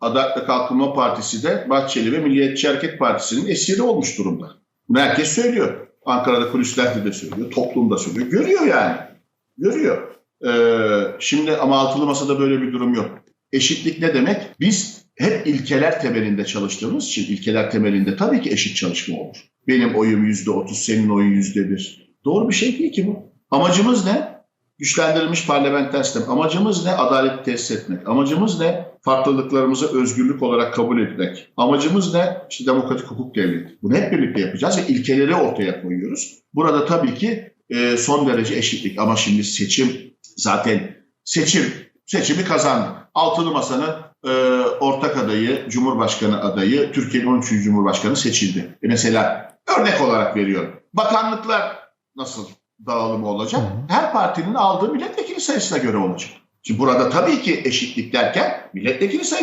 Adalet ve Kalkınma Partisi de Bahçeli ve Milliyetçi Hareket Partisi'nin esiri olmuş durumda. Bunu herkes söylüyor. Ankara'da kulislerde de söylüyor, toplumda söylüyor. Görüyor yani. Görüyor. Ee, şimdi ama altılı masada böyle bir durum yok. Eşitlik ne demek? Biz hep ilkeler temelinde çalıştığımız için ilkeler temelinde tabii ki eşit çalışma olur. Benim oyum yüzde otuz, senin oyun yüzde bir. Doğru bir şey değil ki bu. Amacımız ne? Güçlendirilmiş parlamenter sistem. Amacımız ne? Adalet tesis etmek. Amacımız ne? Farklılıklarımızı özgürlük olarak kabul etmek. Amacımız ne? İşte demokratik hukuk devleti. Bunu hep birlikte yapacağız ve ilkeleri ortaya koyuyoruz. Burada tabii ki e, son derece eşitlik ama şimdi seçim zaten seçim seçimi kazandı. Altılı Masa'nın e, ortak adayı, Cumhurbaşkanı adayı, Türkiye'nin 13. Cumhurbaşkanı seçildi. E mesela örnek olarak veriyorum. Bakanlıklar nasıl dağılımı olacak? Her partinin aldığı milletvekili sayısına göre olacak. Şimdi burada tabii ki eşitlik derken milletvekili sayısı